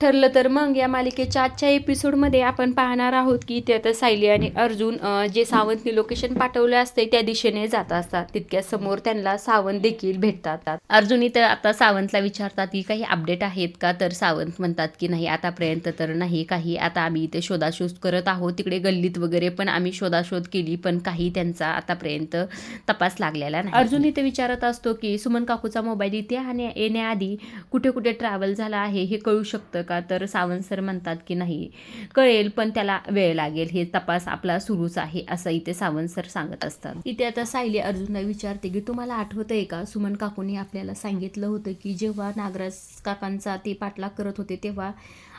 ठरलं तर मग या मालिकेच्या आजच्या एपिसोडमध्ये आपण पाहणार आहोत की इथे आता सायली आणि अर्जुन जे सावंतने लोकेशन पाठवलं असते त्या दिशेने जात असतात. तितक्या समोर त्यांना सावंत देखील भेटतात. अर्जुन इथं आता सावंतला विचारतात की काही अपडेट आहेत का? तर सावंत म्हणतात की नाही आतापर्यंत तर नाही काही. आता आम्ही इथे शोधाशोध करत आहोत. तिकडे गल्लीत वगैरे पण आम्ही शोधाशोध केली पण काही त्यांचा आतापर्यंत तपास लागलेला नाही. अर्जुन इथे विचारत असतो की सुमन काकूचा मोबाईल इथे आणि येण्याआधी कुठे कुठे ट्रॅव्हल झाला आहे हे कळू शकतं का तर सावंत सर म्हणतात की नाही कळेल पण त्याला वेळ लागेल. हे तपास आपला सुरूच आहे असं इथे सावंत सर सांगत असतात. इथे आता सायली अर्जुनला विचारते की तुम्हाला आठवत आहे का? सुमन काकूंनी आपल्याला सांगितलं होतं की जेव्हा नागराज काकांचा ते पाठलाग करत होते तेव्हा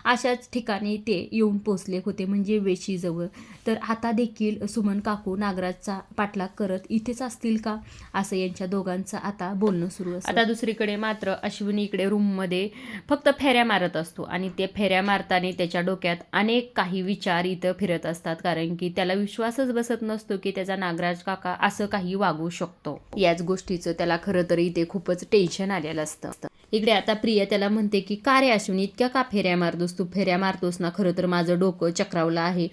अशाच ठिकाणी ते येऊन पोचले होते म्हणजे वेशीजवळ. तर आता देखील सुमन काकू नागराजचा पाठलाग करत इथेच असतील का? असं यांच्या दोघांचं आता बोलणं सुरू असतं. आता दुसरीकडे मात्र अश्विनी इकडे रूममध्ये फक्त फेऱ्या मारत असतो आणि ते फेऱ्या मारताना त्याच्या डोक्यात अनेक काही विचार इथं फिरत असतात कारण की त्याला विश्वासच बसत नसतो की त्याचा नागराज काका असं काही वागू शकतो. याच गोष्टीचं त्याला खरं तर इथे खूपच टेन्शन आलेलं असतं. इकडे आता प्रिया त्याला म्हणते की का रे अश्विनी इतक्या का फेऱ्या मारतोस तू? फेऱ्या मारतोस ना खरं तर माझं डोकं चक्रावलं आहे.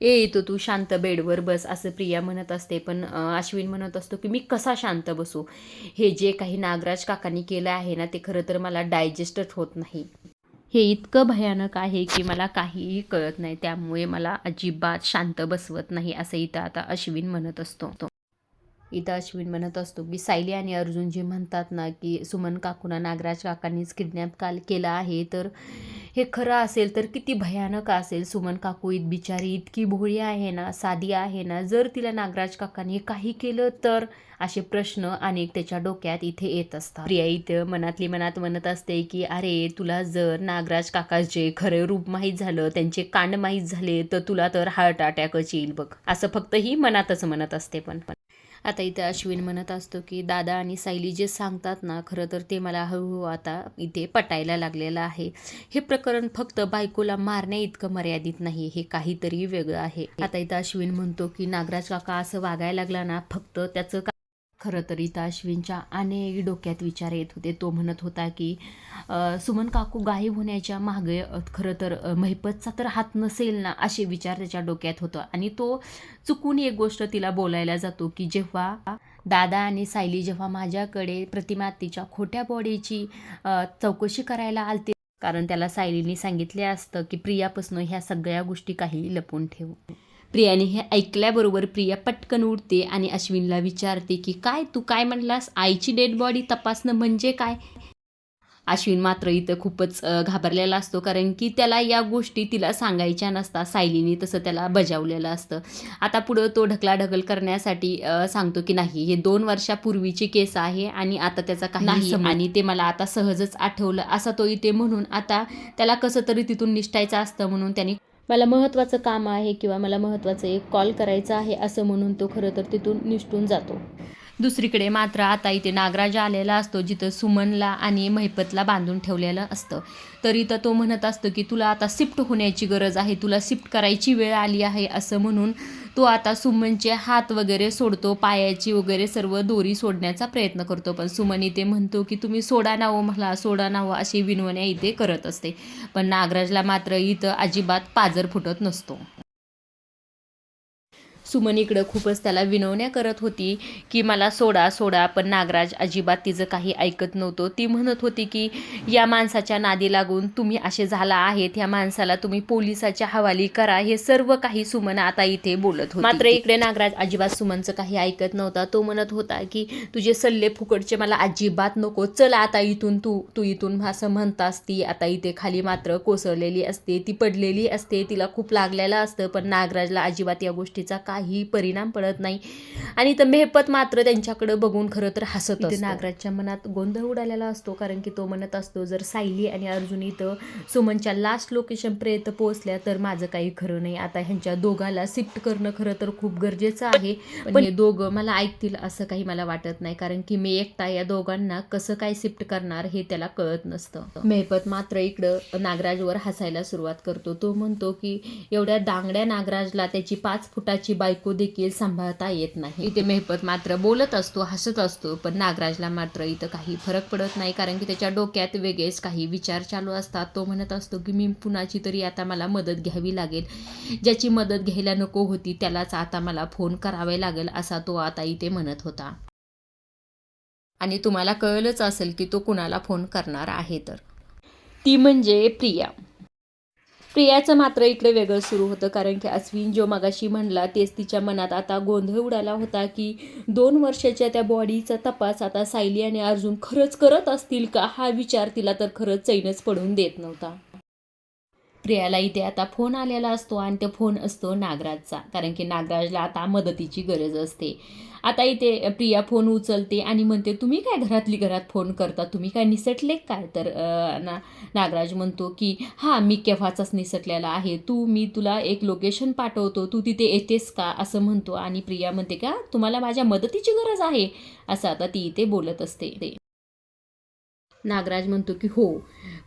ए येतो तू शांत बेडवर बस असं प्रिया म्हणत असते. पण अश्विन म्हणत असतो की मी कसा शांत बसू? हे जे काही नागराज काकांनी केलं आहे ना ते खरं तर मला डायजेस्टच होत नाही. हे इतकं भयानक आहे की मला काहीही कळत नाही. त्यामुळे मला अजिबात शांत बसवत नाही असं इथं आता अश्विन म्हणत असतो. इथं अश्विन म्हणत असतो की सायली आणि अर्जुन जे म्हणतात ना की सुमन काकूना नागराज काकांनीच किडनॅप काल केला आहे तर हे खरं असेल तर किती भयानक असेल. सुमन काकू इत बिचारी इतकी भोळी आहे ना साधी आहे ना जर तिला नागराज काकांनी काही केलं तर असे प्रश्न अनेक त्याच्या डोक्यात इथे येत असतात. प्रिया इथं मनातली मनात म्हणत असते की अरे तुला जर नागराज काकाचे खरे रूप माहीत झालं त्यांचे कांड माहीत झाले तर तुला तर हार्ट अटॅकच येईल बघ. असं फक्त ही मनातच म्हणत असते पण पण. आता इथे अश्विन म्हणत असतो की दादा आणि सायली जे सांगतात ना खरं तर ते मला हळूहळू आता इथे पटायला लागलेलं आहे. हे प्रकरण फक्त बायकोला मारण्या इतकं मर्यादित नाही हे काहीतरी वेगळं आहे. आता इथं अश्विन म्हणतो की नागराज काका असं वागायला लागला ना फक्त त्याचं खरं तर इथं अश्विनच्या अनेक डोक्यात विचार येत होते. तो म्हणत होता की सुमन काकू गायब होण्याच्या मागे खरं तर महिपतचा तर हात नसेल ना असे विचार त्याच्या डोक्यात होतं. आणि तो चुकून एक गोष्ट तिला बोलायला जातो की जेव्हा दादा आणि सायली जेव्हा माझ्याकडे प्रतिमा तिच्या खोट्या बॉडीची चौकशी करायला आलते कारण त्याला सायलीने सांगितले असतं की प्रियापासून ह्या सगळ्या गोष्टी काही लपून ठेवू. प्रियाने हे ऐकल्याबरोबर प्रिया पटकन उठते आणि अश्विनला विचारते की काय तू काय म्हणलास? आईची डेड बॉडी तपासणं म्हणजे काय? अश्विन मात्र इथं खूपच घाबरलेला असतो कारण की त्याला या गोष्टी तिला सांगायच्या नसतात. सायलीने तसं त्याला बजावलेलं असतं. आता पुढं तो ढकलाढकल करण्यासाठी अ, सांगतो की नाही हे दोन वर्षापूर्वीची केस आहे आणि आता त्याचा काही आणि ते मला आता सहजच आठवलं असा तो इथे म्हणून आता त्याला कसं तरी तिथून निष्ठायचं असतं म्हणून त्यांनी मला महत्त्वाचं काम आहे किंवा मला महत्त्वाचं एक कॉल करायचा आहे असं म्हणून तो खरं तर तिथून निष्ठून जातो. दुसरीकडे मात्र आता इथे नागराज आलेला असतो जिथं सुमनला आणि महिपतला बांधून ठेवलेलं असतं. तरी तर तो म्हणत असतो की तुला आता शिफ्ट होण्याची गरज आहे तुला शिफ्ट करायची वेळ आली आहे असं म्हणून तो आता सुमनचे हात वगैरे सोडतो पायाची वगैरे सर्व दोरी सोडण्याचा प्रयत्न करतो. पण सुमन इथे म्हणतो की तुम्ही सोडा नावं मला सोडा नावं अशी विनवण्या इथे करत असते. पण नागराजला मात्र इथं अजिबात पाजर फुटत नसतो. सुमन इकडं खूपच त्याला विनवण्या करत होती की मला सोडा सोडा पण नागराज अजिबात तिचं काही ऐकत नव्हतं. ती म्हणत होती की या माणसाच्या नादी लागून तुम्ही असे झाला आहेत या माणसाला तुम्ही पोलिसाच्या हवाली करा. हे सर्व काही सुमन आता इथे बोलत होती. मात्र इकडे नागराज अजिबात सुमनचं काही ऐकत नव्हता. तो म्हणत होता की तुझे सल्ले फुकटचे मला अजिबात नको. चल आता इथून तू तू इथून असं म्हणतास ती आता इथे खाली मात्र कोसळलेली असते. ती पडलेली असते. तिला खूप लागलेलं असतं. पण नागराजला अजिबात या गोष्टीचा काय काही परिणाम पडत नाही. आणि तर मेहपत मात्र त्यांच्याकडे बघून खरं तर हसत. नागराजच्या मनात गोंधळ उडालेला असतो कारण की तो म्हणत असतो जर सायली आणि अर्जुन इथं सुमनच्या लास्ट लोकेशनपर्यंत पोहोचल्या तर माझं काही खरं नाही. आता ह्यांच्या दोघाला शिफ्ट करणं खरं तर खूप गरजेचं आहे. पण हे दोघं मला ऐकतील असं काही मला वाटत नाही कारण की मी एकटा या दोघांना कसं काय शिफ्ट करणार हे त्याला कळत नसतं. मेहपत मात्र इकडं नागराजवर हसायला सुरुवात करतो. तो म्हणतो की एवढ्या दांगड्या नागराजला त्याची पाच फुटाची बायको बायको देखील सांभाळता येत नाही. इथे मेहपत मात्र बोलत असतो हसत असतो पण नागराजला मात्र इथं काही फरक पडत नाही कारण की त्याच्या डोक्यात वेगळेच काही विचार चालू असतात. तो म्हणत असतो की मी कुणाची तरी आता मला मदत घ्यावी लागेल. ज्याची मदत घ्यायला नको होती त्यालाच आता मला फोन करावे लागेल असा तो आता इथे म्हणत होता. आणि तुम्हाला कळलंच असेल की तो कुणाला फोन करणार आहे तर. ती म्हणजे प्रिया. प्रियाचं मात्र इकडे वेगळं सुरू होतं कारण की अश्विन जो मगाशी म्हणला तेच तिच्या मनात आता गोंधळ उडाला होता की दोन वर्षाच्या त्या बॉडीचा तपास आता सायली आणि अर्जुन खरंच करत असतील का? हा विचार तिला तर खरंच चैनच पडून देत नव्हता. प्रियाला इथे आता फोन आलेला असतो आणि तो फोन असतो नागराजचा. कारण की नागराजला आता मदतीची गरज असते. आता इथे प्रिया फोन उचलते आणि म्हणते तुम्ही काय घरातली घरात फोन करता? तुम्ही काय निसटले काय? तर ना नागराज म्हणतो की हां मी केव्हाचाच निसटलेला आहे. तू मी तुला एक लोकेशन पाठवतो. तू तिथे येतेस का? असं म्हणतो आणि प्रिया म्हणते का तुम्हाला माझ्या मदतीची गरज आहे. असं आता ती इथे बोलत असते. नागराज म्हणतो की हो.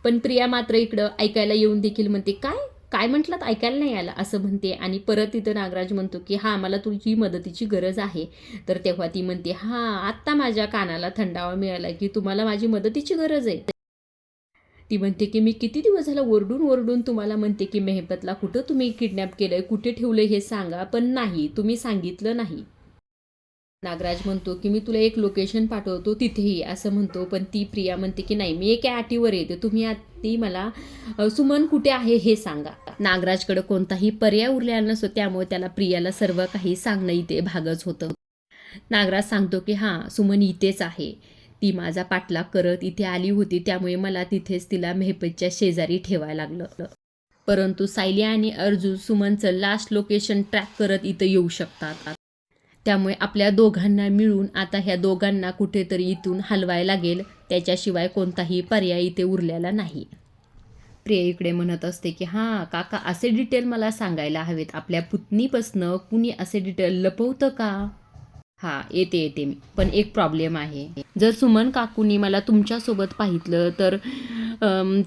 पण प्रिया मात्र इकडं ऐकायला येऊन देखील म्हणते काय? काय म्हटलं ऐकायला नाही आलं असं म्हणते. आणि परत तिथं नागराज म्हणतो की हां मला तुझी मदतीची गरज आहे. तर तेव्हा ती म्हणते हां आत्ता माझ्या कानाला थंडावा मिळाला की तुम्हाला माझी मदतीची गरज आहे. ती म्हणते की मी किती दिवस झाला ओरडून ओरडून तुम्हाला म्हणते की मेहबतला कुठं तुम्ही किडनॅप केलं आहे कुठे ठेवलं हे सांगा पण नाही तुम्ही सांगितलं नाही. नागराज म्हणतो की मी तुला एक लोकेशन पाठवतो तिथेही असं म्हणतो. पण ती प्रिया म्हणते की नाही मी एका अटीवर येते. तुम्ही आधी मला सुमन कुठे आहे हे सांगा नागराजकडे कोणताही पर्याय उरलेला नसतो. त्यामुळे त्याला प्रियाला सर्व काही सांगणं इथे भागच होतं. नागराज सांगतो की हां सुमन इथेच आहे. ती माझा पाठलाग करत इथे आली होती. त्यामुळे मला तिथेच तिला मेहपतच्या शेजारी ठेवायला लागलं. परंतु सायली आणि अर्जुन सुमनचं लास्ट लोकेशन ट्रॅक करत इथं येऊ शकतात. त्यामुळे आपल्या दोघांना मिळून आता ह्या दोघांना कुठेतरी इथून हलवायला लागेल. त्याच्याशिवाय कोणताही पर्याय इथे उरलेला नाही. प्रिया इकडे म्हणत असते की हां काका असे डिटेल मला सांगायला हवेत. आपल्या पुतणीपासनं कुणी असे डिटेल लपवतं का? हां येते येते मी. पण एक प्रॉब्लेम आहे. जर सुमन काकूनी मला तुमच्यासोबत पाहितलं तर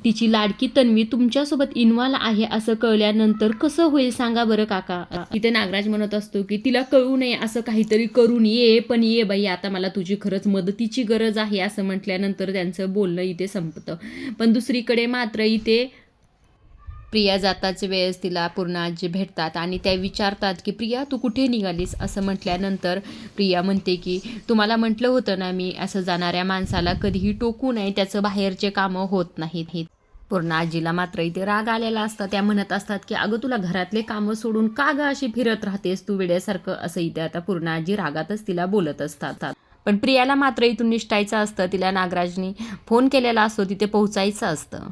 तिची लाडकी तन्वी तुमच्यासोबत इन्व्हॉल्व आहे असं कळल्यानंतर कसं होईल सांगा बरं काका? इथे नागराज म्हणत असतो की तिला कळू नये असं काहीतरी करून ये पण ये बाई आता मला तुझी खरंच मदतीची गरज आहे असं म्हटल्यानंतर त्यांचं बोलणं इथे संपतं. पण दुसरीकडे मात्र इथे प्रिया जाताच वेळेस तिला पूर्ण आजी भेटतात आणि त्या विचारतात की प्रिया तू कुठे निघालीस? असं म्हटल्यानंतर प्रिया म्हणते की तुम्हाला म्हटलं होतं ना मी असं जाणाऱ्या माणसाला कधीही टोकू नये त्याचं बाहेरचे कामं होत नाहीत. हे पूर्ण आजीला मात्र इथे राग आलेला असता. त्या म्हणत असतात की अगं तुला घरातले कामं सोडून का ग अशी फिरत राहतेस तू वेड्यासारखं? असं इथे आता पूर्ण आजी रागातच तिला बोलत असतात. पण प्रियाला मात्र इथून निष्ठायचं असतं. तिला नागराजनी फोन केलेला असतो. तिथे पोहोचायचं असतं.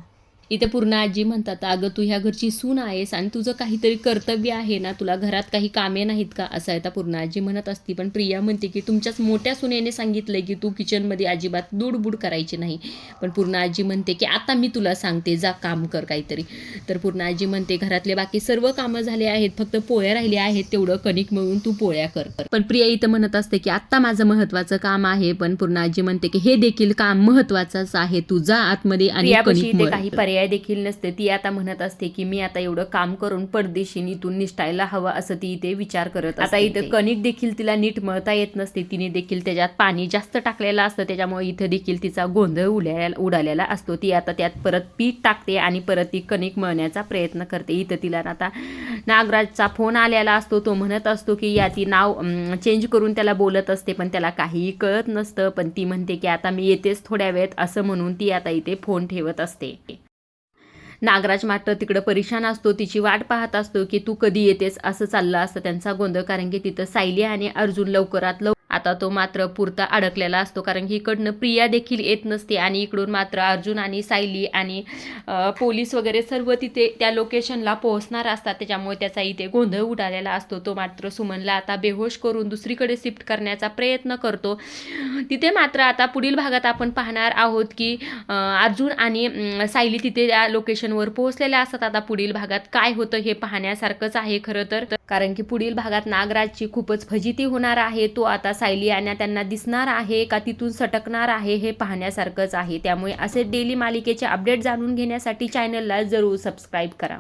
इथे पूर्ण आजी म्हणतात अगं तू ह्या घरची सून आहेस आणि तुझं काहीतरी कर्तव्य आहे ना तुला घरात काही कामे नाहीत का? असं आहे. पूर्ण आजी म्हणत असती पण प्रिया म्हणते की तुमच्याच मोठ्या सुनेने सांगितलंय की तू किचनमध्ये अजिबात दुडबुड करायची नाही. पण पूर्ण आजी म्हणते की आता मी तुला सांगते जा काम कर काहीतरी. तर पूर्ण आजी म्हणते घरातले बाकी सर्व कामं झाले आहेत फक्त पोळ्या राहिल्या आहेत तेवढं कणिक मळून तू पोळ्या कर. पण प्रिया इथं म्हणत असते की आत्ता माझं महत्वाचं काम आहे. पण पूर्ण आजी म्हणते की हे देखील काम महत्वाचंच आहे. तू जा आतमध्ये आणि. काही पर्याय देखील नसते. ती आता म्हणत असते की मी आता एवढं काम करून परदेशीन इथून निष्ठायला हवं असं ती इथे विचार करत आता इथं कणिक देखील तिला नीट मळता येत नसते. तिने देखील त्याच्यात पाणी जास्त टाकलेलं असतं. त्याच्यामुळे इथं देखील तिचा गोंधळ उडालेला उडालेला असतो. ती आता त्यात परत पीठ टाकते आणि परत ती कणिक मळण्याचा प्रयत्न करते. इथं तिला आता नागराजचा फोन आलेला असतो. तो म्हणत असतो की या ती नाव चेंज करून त्याला बोलत असते पण त्याला काहीही कळत नसतं. पण ती म्हणते की आता मी येतेच थोड्या वेळेत असं म्हणून ती आता इथे फोन ठेवत असते. नागराज मात्र तिकडं परेशान असतो तिची वाट पाहत असतो की तू कधी येतेस असं चाललं असतं त्यांचा गोंधळ. कारण की तिथं सायली आणि अर्जुन लवकरात लवकर आता तो मात्र पुरता अडकलेला असतो कारण की इकडनं प्रिया देखील येत नसते आणि इकडून मात्र अर्जुन आणि सायली आणि पोलीस वगैरे सर्व तिथे त्या लोकेशनला पोहोचणार असतात. त्याच्यामुळे त्याचा इथे गोंधळ उडालेला असतो. तो मात्र सुमनला आता बेहोश करून दुसरीकडे शिफ्ट करण्याचा प्रयत्न करतो. तिथे मात्र आता पुढील भागात आपण पाहणार आहोत की अर्जुन आणि सायली तिथे त्या लोकेशनवर पोहोचलेल्या असतात. आता पुढील भागात काय होतं हे पाहण्यासारखंच आहे खरं तर. कारण की पुढील भागात नागराजची खूपच फजिती होणार आहे. तो आता सायली आणि त्यांना दिसणार आहे का तिथून सटकणार आहे हे पाहण्यासारखंच आहे. त्यामुळे असे डेली मालिकेचे अपडेट जाणून घेण्यासाठी चॅनलला जरूर सबस्क्राईब करा.